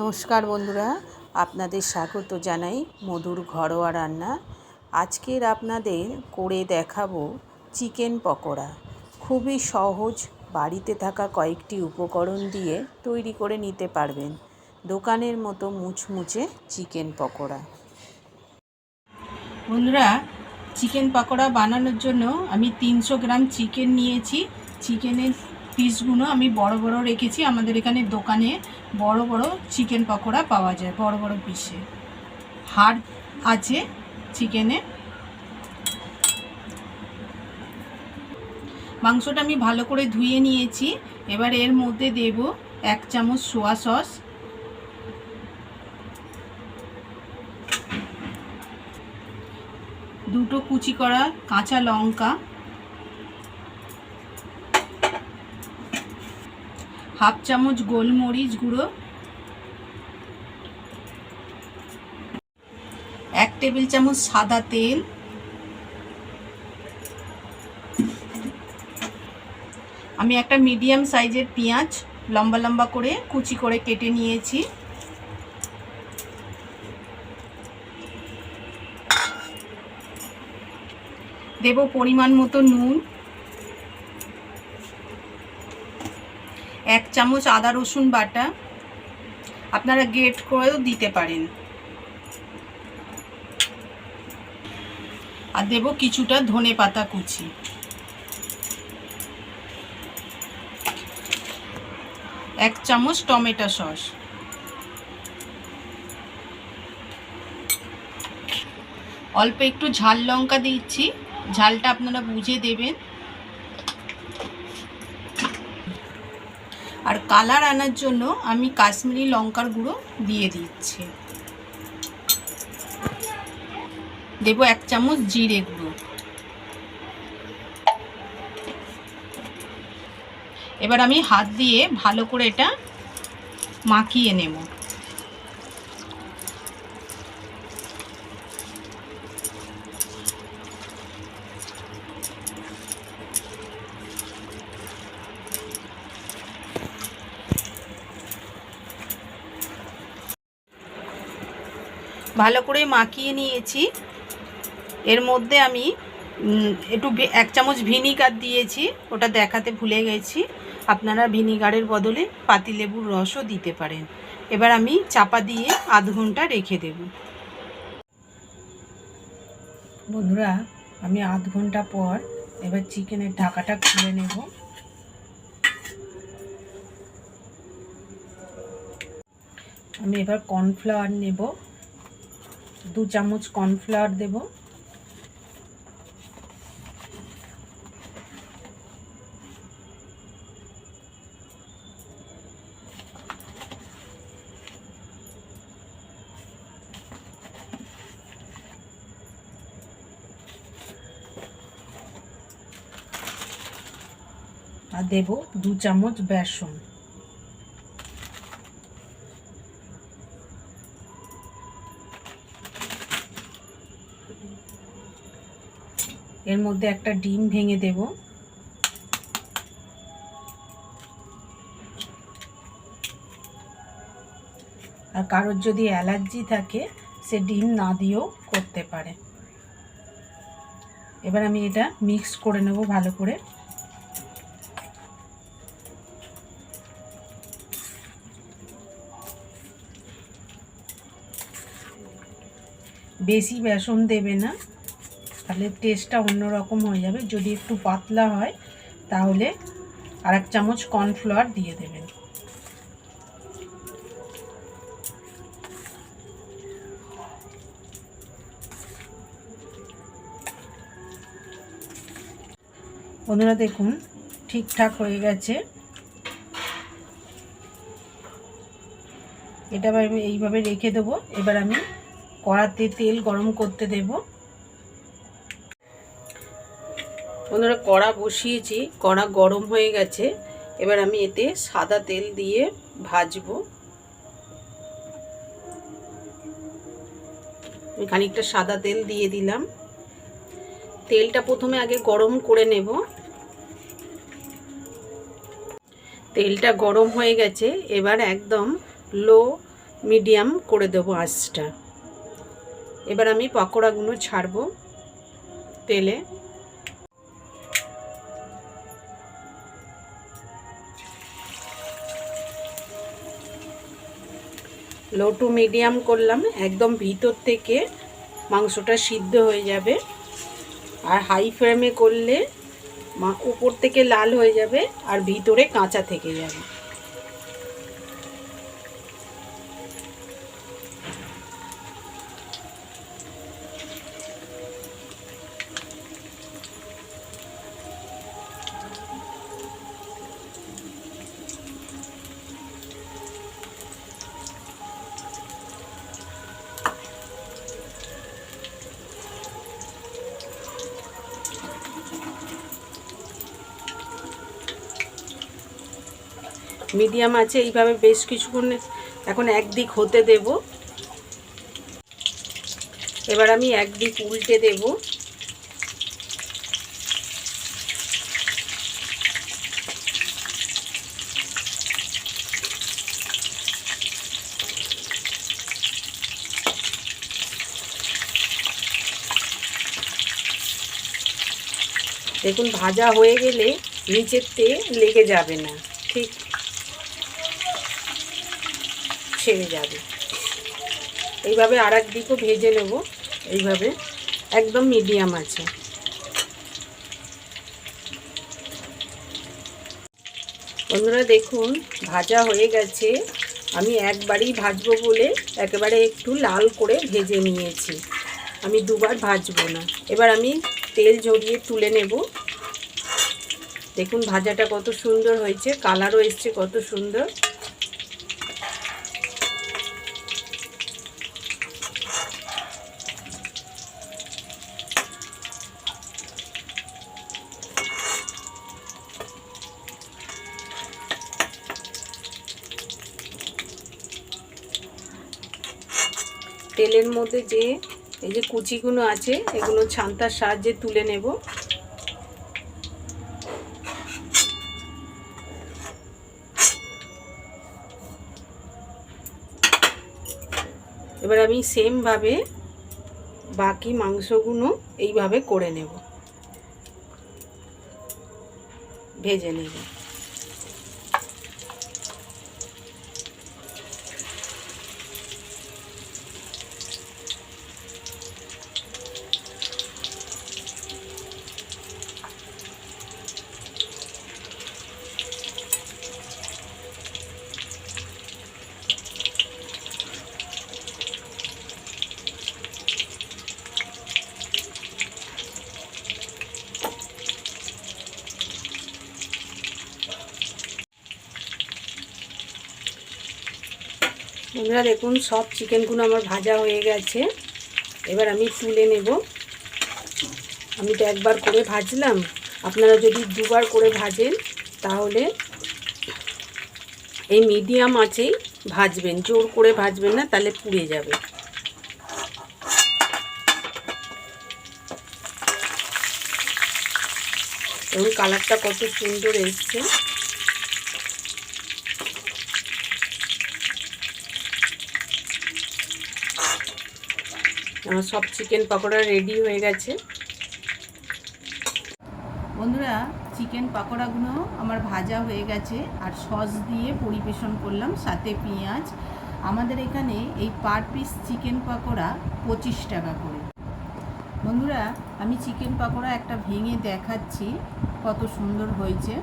নমস্কার বন্ধুরা, আপনাদের স্বাগত জানাই মধুর ঘরোয়া রান্না। আজকের আপনাদের করে দেখাবো চিকেন পকোড়া। খুবই সহজ, বাড়িতে থাকা কয়েকটি উপকরণ দিয়ে তৈরি করে নিতে পারবেন। দোকানের মতো মুচমুচে চিকেন পকোড়া। বন্ধুরা, চিকেন পকোড়া বানানোর জন্য আমি তিনশো গ্রাম চিকেন নিয়েছি। চিকেনের পিসগুলো আমি বড় বড় রেখেছি আমাদের এখানে দোকানে। বড় বড় চিকেন পকোড়া পাওয়া যায়, বড় বড় পিসে হাড় আছে চিকেনে। মাংসটা আমি ভালো করে ধুয়ে নিয়েছি। এবার এর মধ্যে দেব এক চামচ সোয়া সস দুটো কুচি করা কাঁচা লঙ্কা। হাফ চামচ গোলমরিচ গুঁড়ো, এক টেবিল চামচ সাদা তেল, আমি একটা মিডিয়াম সাইজের পেঁয়াজ লম্বা লম্বা করে কুচি করে কেটে নিয়েছি। দেব পরিমাণ মতো নুন এক চামচ আদা রসুন বাটা আপনারা গ্রেট করেও দিতে পারেন। আর দেব কিছুটা ধনে পাতা কুচি। এক চামচ টমেটো সস। অল্প একটু ঝাল লঙ্কা দিচ্ছি, ঝালটা আপনারা বুঝে দেবেন। আর কালার আনার জন্য আমি কাশ্মীরি লঙ্কার গুঁড়ো দিয়ে দিচ্ছি। দেব এক চামচ জিরে গুঁড়ো। এবার আমি হাত দিয়ে ভালো করে এটা মাখিয়ে নেব। ভালো করে মাখিয়ে নিয়েছি। এর মধ্যে আমি একটু এক চামচ ভিনিগার দিয়েছি, ওটা দেখাতে ভুলে গেছি। আপনারা ভিনিগারের বদলে পাতিলেবুর রসও দিতে পারেন। এবার আমি চাপা দিয়ে আধ ঘণ্টা রেখে দেব। বন্ধুরা, আমি আধ ঘণ্টা পর এবার চিকেনের ঢাকাটা খুলে নেব। আমি এবার কর্নফ্লাওয়ার নেব। দু চামচ কর্নফ্লাওয়ার দেব। আর দেব দু চামচ বেসন। এর মধ্যে একটা ডিম ভেঙে দেব। আর কারোর যদি অ্যালার্জি থাকে, সে ডিম না দিয়েও করতে পারে। এবার আমি এটা মিক্স করে নেব ভালো করে। বেশি বেসন দেবে না। তাহলে টেস্টটা অন্যরকম হয়ে যাবে। যদি একটু পাতলা হয়, তাহলে আর এক চামচ কর্নফ্লাওয়ার দিয়ে দেবেন। বন্ধুরা দেখুন, ঠিকঠাক হয়ে গেছে। এটা এইভাবে রেখে দেবো। এবার আমি কড়াতে তেল গরম করতে দেবো। বন্ধুরা কড়া বসিয়েছি, কড়া গরম হয়ে গেছে। এবার আমি এতে সাদা তেল দিয়ে ভাজবো। খানিকটা সাদা তেল দিয়ে দিলাম। তেলটা প্রথমে আগে গরম করে নেব। তেলটা গরম হয়ে গেছে, এবার একদম লো মিডিয়াম করে দেবো আঁচটা। এবার আমি পকোড়াগুলো ছাড়বো তেলে। লো টু মিডিয়াম করলাম, একদম ভিতর থেকে মাংসটা সিদ্ধ হয়ে যাবে। আর হাই ফ্লেমে করলে মা উপর থেকে লাল হয়ে যাবে আর ভিতরে কাঁচা থেকে যাবে। মিডিয়াম আছে এইভাবে বেশ কিছুক্ষণ এখন একদিক হতে দেব। এবার আমি একদিক উল্টে দেব। দেখুন, ভাজা হয়ে গেলে নিচেতে লেগে যাবে না, ঠিক? ছেড়ে যাবে। এইভাবে আর এক দিকও ভেজে নেব, এইভাবে। একদম মিডিয়াম আছে। বন্ধুরা, দেখুন, ভাজা হয়ে গেছে। আমি একবারই ভাজবো বলে একেবারে একটু লাল করে ভেজে নিয়েছি। আমি দুবার ভাজবো না। এবার আমি তেল ঝরিয়ে তুলে নেব। দেখুন ভাজাটা কত সুন্দর হয়েছে, কালারও এসছে কত সুন্দর। তেলের মধ্যে যে এই যে কুচিগুলো আছে, এগুলো ছান্তার সাহায্যে তুলে নেব। এবার আমি সেমভাবে বাকি মাংসগুলো এইভাবে করে নেব। ভেজে নেব। বন্ধুরা দেখুন, সব চিকেনগুলো আমার ভাজা হয়ে গেছে। এবার আমি তুলে নেব। আমি তো একবার করে ভাজলাম। আপনারা যদি দুবার করে ভাজেন, তাহলে এই মিডিয়াম আছেই ভাজবেন। জোর করে ভাজবেন না, তাহলে পুড়ে যাবে। এবং কালারটা কত সুন্দর এসছে। সব চিকেন পকোড়া রেডি হয়ে গেছে। বন্ধুরা চিকেন পকোড়াগুলো আমার ভাজা হয়ে গেছে আর সস দিয়ে পরিবেশন করলাম, সাথে পেঁয়াজ। আমাদের এখানে এই পার পিস চিকেন পকোড়া পঁচিশ টাকা করে। বন্ধুরা, আমি চিকেন পকোড়া একটা ভেঙে দেখাচ্ছি, কত সুন্দর হয়েছে।